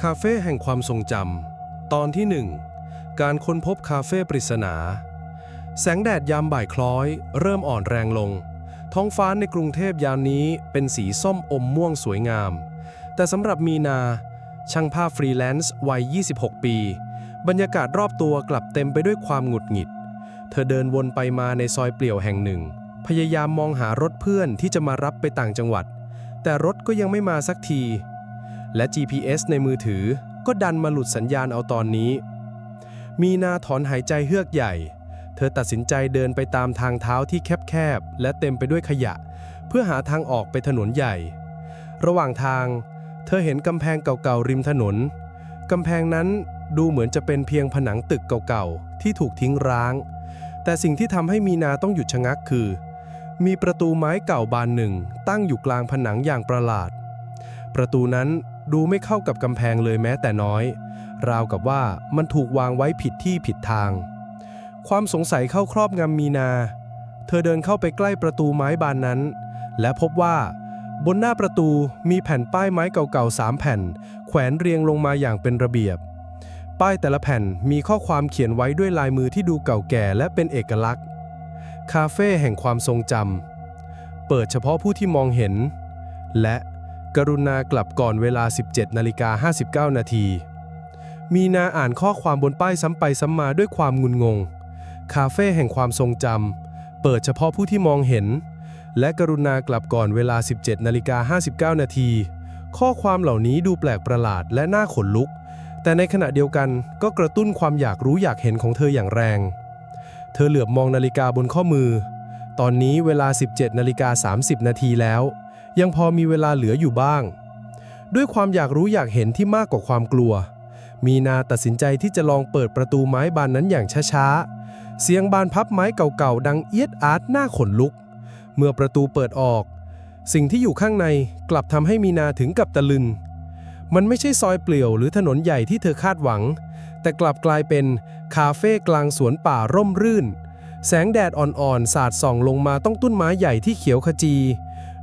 คาเฟ่แห่งความทรงจำ ตอนที่หนึ่ง การค้นพบคาเฟ่ปริศนา แสงแดดยามบ่ายคล้อย เริ่มอ่อนแรงลง ท้องฟ้าในกรุงเทพยามนี้เป็นสีส้มอมม่วงสวยงาม แต่สำหรับมีนา ช่างภาพฟรีแลนซ์วัย 26 ปี บรรยากาศรอบตัวกลับเต็มไปด้วยความหงุดหงิด เธอเดินวนไปมาในซอยเปลี่ยวแห่งหนึ่งพยายามมองหารถเพื่อนที่จะมารับไปต่างจังหวัด แต่รถก็ยังไม่มาสักที และ GPS ในมือถือก็ดันมาหลุดสัญญาณเอาตอนนี้ มีนาถอนหายใจเฮือกใหญ่ เธอตัดสินใจเดินไปตามทางเท้าที่แคบๆ และเต็มไปด้วยขยะ เพื่อหาทางออกไปถนนใหญ่ ระหว่างทาง เธอเห็นกำแพงเก่าๆ ริมถนน กำแพงนั้นดูเหมือนจะเป็นเพียงผนังตึกเก่าๆ ที่ถูกทิ้งร้าง แต่สิ่งที่ทำให้มีนาต้องหยุดชะงักคือ มีประตูไม้เก่าบานหนึ่ง ตั้งอยู่กลางผนังอย่างประหลาด ประตูนั้นดูไม่เข้ากับกำแพงเลยแม้แต่น้อย ราวกับว่ามันถูกวางไว้ผิดที่ผิดทาง ความสงสัยเข้าครอบงำมีนา เธอเดินเข้าไปใกล้ประตูไม้บานนั้น และพบว่าบนหน้าประตูมีแผ่นป้ายไม้เก่าๆสามแผ่น แขวนเรียงลงมาอย่างเป็นระเบียบ ป้ายแต่ละแผ่นมีข้อความเขียนไว้ด้วยลายมือที่ดูเก่าแก่และเป็นเอกลักษณ์ คาเฟ่แห่งความทรงจำ เปิดเฉพาะผู้ที่มองเห็น และกรุณากลับก่อนเวลา 17นาฬิกา59 นาที มีนาอ่านข้อความบนป้ายซ้ำไปซ้ำมาด้วยความงุนงง คาเฟ่แห่งความทรงจำ เปิดเฉพาะผู้ที่มองเห็น และกรุณากลับก่อนเวลา 17นาฬิกา59 นาที ข้อความเหล่านี้ดูแปลกประหลาดและน่าขนลุก แต่ในขณะเดียวกันก็กระตุ้นความอยากรู้อยากเห็นของเธออย่างแรง เธอเหลือบมองนาฬิกาบนข้อมือ ตอนนี้เวลา 17นาฬิกา30 นาทีแล้ว ยังพอมีเวลาเหลืออยู่บ้าง ด้วยความอยากรู้อยากเห็นที่มากกว่าความกลัว มีนาตัดสินใจที่จะลองเปิดประตูไม้บานนั้นอย่างช้าๆ เสียงบานพับไม้เก่าๆ ดังเอียดอาร์ตหน้าขนลุก เมื่อประตูเปิดออก สิ่งที่อยู่ข้างในกลับทำให้มีนาถึงกับตะลึงมันไม่ใช่ซอยเปลี่ยวหรือถนนใหญ่ที่เธอคาดหวัง แต่กลับกลายเป็น คาเฟ่กลางสวนป่าร่มรื่น แสงแดดอ่อนๆ สาดส่องลงมาต้องต้นไม้ใหญ่ที่เขียวขจี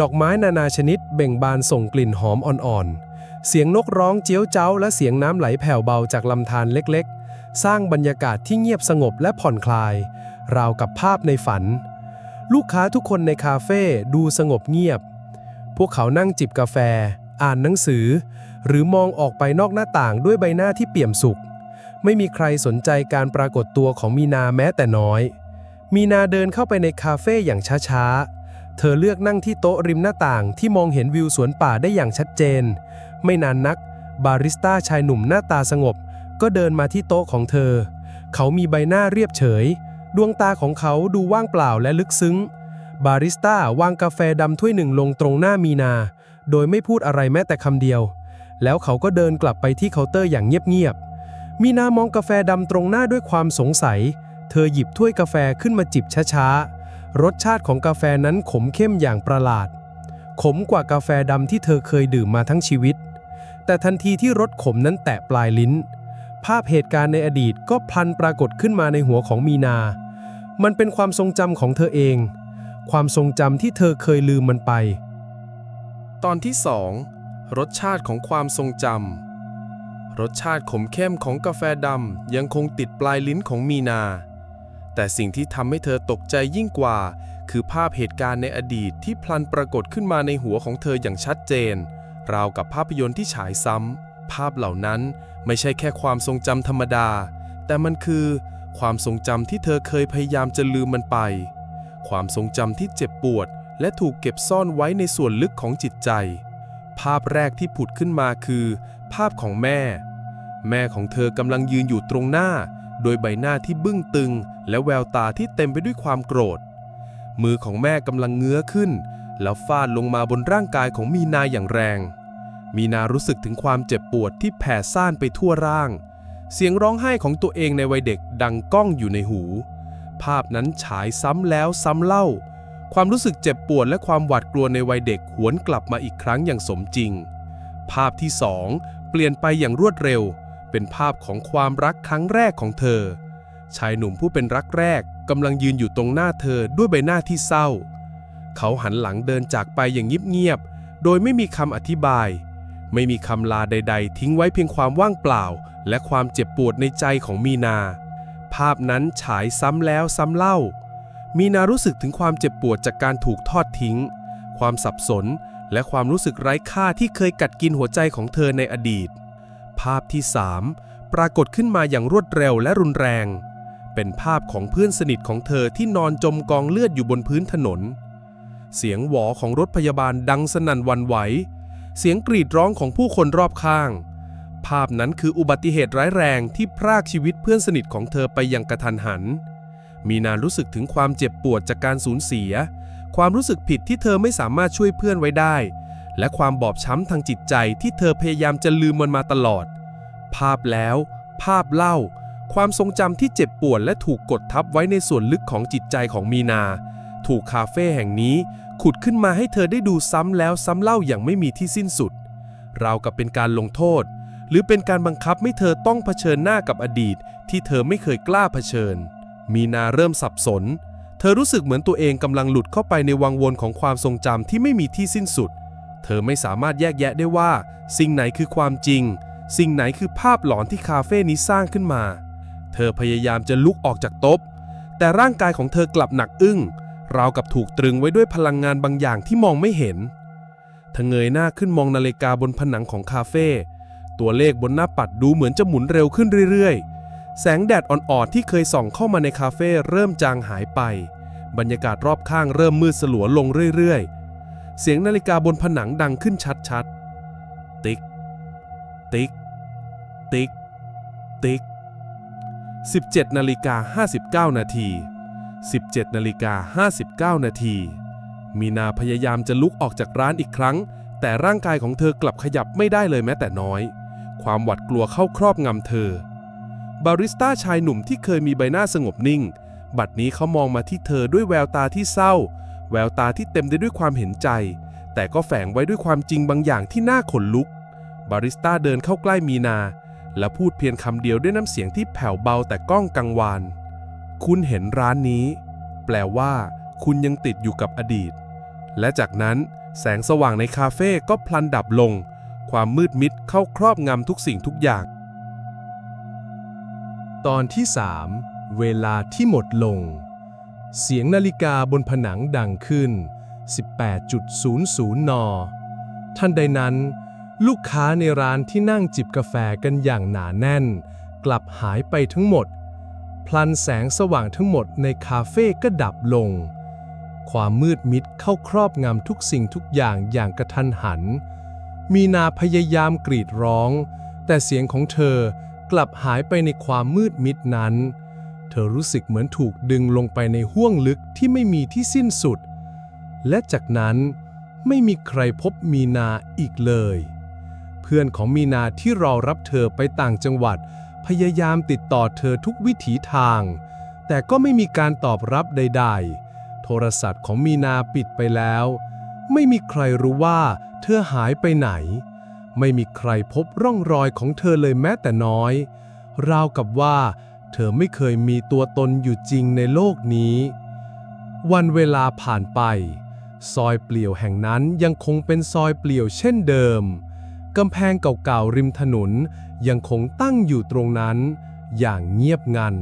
ดอกไม้นานาชนิดเบ่งบานส่งกลิ่นหอมอ่อนๆ เสียงนกร้องเจียวเจ้า และเสียงน้ำไหลแผ่วเบาจากลำธารเล็กๆ สร้างบรรยากาศที่เงียบสงบและผ่อนคลาย ราวกับภาพในฝัน ลูกค้าทุกคนในคาเฟ่ดูสงบเงียบ พวกเขานั่งจิบกาแฟ อ่านหนังสือ หรือมองออกไปนอกหน้าต่างด้วยใบหน้าที่เปี่ยมสุข ไม่มีใครสนใจการปรากฏตัวของมีนาแม้แต่น้อย มีนาเดินเข้าไปในคาเฟ่อย่างช้าๆ เธอเลือกนั่งที่โต๊ะริมหน้าต่างที่มองเห็นวิวสวนป่าได้อย่างชัดเจน ไม่นานนัก บาริสต้าชายหนุ่มหน้าตาสงบ ก็เดินมาที่โต๊ะของเธอ เขามีใบหน้าเรียบเฉย ดวงตาของเขาดูว่างเปล่าและลึกซึ้ง บาริสต้าวางกาแฟดำถ้วยหนึ่งลงตรงหน้ามีนา โดยไม่พูดอะไรแม้แต่คำเดียว แล้วเขาก็เดินกลับไปที่เคาน์เตอร์อย่างเงียบๆ มีนามองกาแฟดำตรงหน้าด้วยความสงสัย เธอหยิบถ้วยกาแฟขึ้นมาจิบช้าๆ รสชาติของกาแฟนั้นขมเข้มอย่างประหลาด ขมกว่ากาแฟดำที่เธอเคยดื่มมาทั้งชีวิต แต่ทันทีที่รสขมนั้นแตะปลายลิ้น ภาพเหตุการณ์ในอดีตก็พลันปรากฏขึ้นมาในหัวของมีนา มันเป็นความทรงจำของเธอเอง ความทรงจำที่เธอเคยลืมมันไป ตอนที่2รสชาติของความทรงจำ รสชาติขมเข้มของกาแฟดำยังคงติดปลายลิ้นของมีนา แต่สิ่งที่ทำให้เธอตกใจยิ่งกว่า คือภาพเหตุการณ์ในอดีตที่พลันปรากฏขึ้นมาในหัวของเธออย่างชัดเจน ราวกับภาพยนตร์ที่ฉายซ้ำ ภาพเหล่านั้นไม่ใช่แค่ความทรงจำธรรมดา แต่มันคือ ความทรงจำที่เธอเคยพยายามจะลืมมันไป ความทรงจำที่เจ็บปวด และถูกเก็บซ่อนไว้ในส่วนลึกของจิตใจภาพแรกที่ผุดขึ้นมาคือ ภาพของแม่ แม่ของเธอกำลังยืนอยู่ตรงหน้า โดยใบหน้าที่บึ้งตึง และแววตาที่เต็มไปด้วยความโกรธ มือของแม่กำลังเงื้อขึ้น แล้วฟาดลงมาบนร่างกายของมีนาอย่างแรง มีนารู้สึกถึงความเจ็บปวดที่แผ่ซ่านไปทั่วร่าง เสียงร้องไห้ของตัวเองในวัยเด็กดังก้องอยู่ในหู ภาพนั้นฉายซ้ำแล้วซ้ำเล่า ความรู้สึกเจ็บปวดและความหวาดกลัวในวัยเด็กหวนกลับมาอีกครั้งอย่างสมจริง ภาพที่สองเปลี่ยนไปอย่างรวดเร็ว เป็นภาพของความรักครั้งแรกของเธอ ชายหนุ่มผู้เป็นรักแรกกำลังยืนอยู่ตรงหน้าเธอด้วยใบหน้าที่เศร้า เขาหันหลังเดินจากไปอย่างเงียบๆ โดยไม่มีคำอธิบาย ไม่มีคำลาใด ๆ ทิ้งไว้เพียงความว่างเปล่า และความเจ็บปวดในใจของมีนา ภาพนั้นฉายซ้ำแล้วซ้ำเล่า มีนารู้สึกถึงความเจ็บปวดจากการถูกทอดทิ้ง ความสับสนและความรู้สึกไร้ค่าที่เคยกัดกินหัวใจของเธอในอดีต ภาพที่ 3 ปรากฏขึ้นมาอย่างรวดเร็วและรุนแรง เป็นภาพของเพื่อนสนิทของเธอที่นอนจมกองเลือดอยู่บนพื้นถนน เสียงหวอของรถพยาบาลดังสนั่นวันไหว เสียงกรีดร้องของผู้คนรอบข้าง ภาพนั้นคืออุบัติเหตุร้ายแรงที่พรากชีวิตเพื่อนสนิทของเธอไปอย่างกระทันหัน มีนารู้สึกถึงความเจ็บปวดจากการสูญเสีย ความรู้สึกผิดที่เธอไม่สามารถช่วยเพื่อนไว้ได้ และความบอบช้ำทางจิตใจที่เธอพยายามจะลืมมันมาตลอด ภาพแล้ว ภาพเล่า ความทรงจำที่เจ็บปวดและถูกกดทับไว้ในส่วนลึกของจิตใจของมีนา ถูกคาเฟ่แห่งนี้ ขุดขึ้นมาให้เธอได้ดูซ้ำแล้วซ้ำเล่าอย่างไม่มีที่สิ้นสุด ราวกับเป็นการลงโทษ หรือเป็นการบังคับให้เธอต้องเผชิญหน้ากับอดีต ที่เธอไม่เคยกล้าเผชิญ มีนาเริ่มสับสน เธอรู้สึกเหมือนตัวเองกำลังหลุดเข้าไปในวังวนของความทรงจำที่ไม่มีที่สิ้นสุดเเธอไม่สามารถแยกแยะได้ว่า สิ่งไหนคือความจริง สิ่งไหนคือภาพหลอนที่คาเฟ่นี้สร้างขึ้นมา เธอพยายามจะลุกออกจากโต๊ะแต่ร่างกายของเธอกลับหนักอึ้งราวกับถูกตรึงไว้ด้วยพลังงานบางอย่างที่มองไม่เห็นเธอเงยหน้าขึ้นมองนาฬิกาบนผนังของคาเฟ่ตัวเลขบนหน้าปัดดูเหมือนจะหมุนเร็วขึ้นเรื่อยๆ แสงแดดอ่อนๆ ที่เคยส่องเข้ามาในคาเฟ่เริ่มจางหายไป บรรยากาศรอบข้างเริ่มมืดสลัวลงเรื่อยๆ เสียงนาฬิกาบนผนังดังขึ้นชัดๆ ติ๊ก ติ๊ก ติ๊ก ติ๊ก 17นาฬิกา59 นาที 17นาฬิกา59 นาที มีนาพยายามจะลุกออกจากร้านอีกครั้ง แต่ร่างกายของเธอกลับขยับไม่ได้เลยแม้แต่น้อย ความหวาดกลัวเข้าครอบงำเธอ บาริสต้าชายหนุ่มที่เคยมีใบหน้าสงบนิ่ง บัดนี้เขามองมาที่เธอด้วยแววตาที่เศร้า แววตาที่เต็มไปด้วยความเห็นใจ แต่ก็แฝงไว้ด้วยความจริงบางอย่างที่น่าขนลุก บาริสต้าเดินเข้าใกล้มีนา และพูดเพียงคำเดียวด้วยน้ำเสียงที่แผ่วเบาแต่ก้องกังวาน คุณเห็นร้านนี้ แปลว่า คุณยังติดอยู่กับอดีต และจากนั้นแสงสว่างในคาเฟ่ก็พลันดับลง ความมืดมิดเข้าครอบงำทุกสิ่งทุกอย่าง ตอนที่ 3 เวลาที่หมดลง เสียงนาฬิกาบนผนังดังขึ้น 18.00 นทันใดนั้น ลูกค้าในร้านที่นั่งจิบกาแฟกันอย่างหนาแน่น กลับหายไปทั้งหมด พลันแสงสว่างทั้งหมดในคาเฟ่ก็ดับลง ความมืดมิดเข้าครอบงำทุกสิ่งทุกอย่างอย่างกระทันหัน มีนาพยายามกรีดร้อง แต่เสียงของเธอกลับหายไปในความมืดมิดนั้น เธอรู้สึกเหมือนถูกดึงลงไปในห้วงลึกที่ไม่มีที่สิ้นสุด และจากนั้นไม่มีใครพบมีนาอีกเลย เพื่อนของมีนาที่รอรับเธอไปต่างจังหวัด พยายามติดต่อเธอทุกวิถีทาง แต่ก็ไม่มีการตอบรับใด ๆ โทรศัพท์ของมีนาปิดไปแล้ว ไม่มีใครรู้ว่าเธอหายไปไหน ไม่มีใครพบร่องรอยของเธอเลยแม้แต่น้อย ราวกับว่า เธอไม่เคยมีตัวตนอยู่จริงในโลกนี้ วันเวลาผ่านไป ซอยเปลี่ยวแห่งนั้นยังคงเป็นซอยเปลี่ยวเช่นเดิม กำแพงเก่าๆริมถนนยังคงตั้งอยู่ตรงนั้น อย่างเงียบงัน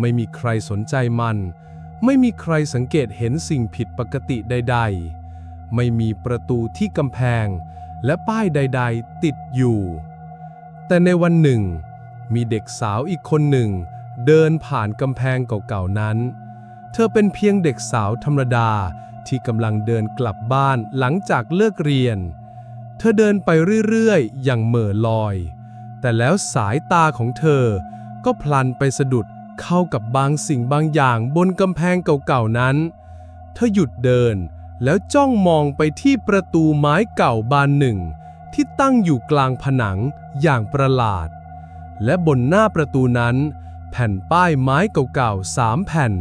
ไม่มีใครสนใจมัน ไม่มีใครสังเกตเห็นสิ่งผิดปกติใด ๆ ไม่มีประตูที่กำแพงและป้ายใด ๆ ติดอยู่ แต่ในวันหนึ่ง มีเด็กสาวอีกคนหนึ่ง เดินผ่านกำแพงเก่าๆนั้น เธอเป็นเพียงเด็กสาวธรรมดาที่กำลังเดินกลับบ้านหลังจากเลิกเรียน เธอเดินไปเรื่อยๆ อย่างเหม่อลอย แต่แล้วสายตาของเธอ ก็พลันไปสะดุดเข้ากับบางสิ่งบางอย่างบนกำแพงเก่าๆนั้น เธอหยุดเดินแล้วจ้องมองไปที่ประตูไม้เก่าบานหนึ่ง ที่ตั้งอยู่กลางผนังอย่างประหลาด และบนหน้าประตูนั้น แผ่นป้ายไม้เก่าๆสามแผ่น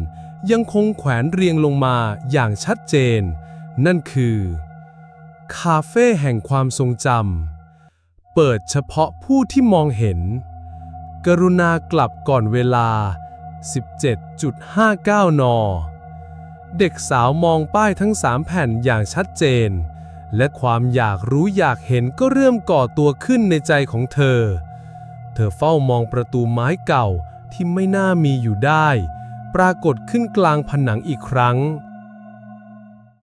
ยังคงแขวนเรียงลงมาอย่างชัดเจน นั่นคือ คาเฟ่แห่งความทรงจำเปิดเฉพาะผู้ที่มองเห็น กรุณากลับก่อนเวลา 17.59 น เด็กสาวมองป้ายทั้งสามแผ่นอย่างชัดเจน และความอยากรู้อยากเห็นก็เริ่มก่อตัวขึ้นในใจของเธอ เธอเฝ้ามองประตูไม้เก่าที่ไม่น่ามีอยู่ได้ ปรากฏขึ้นกลางผนังอีกครั้ง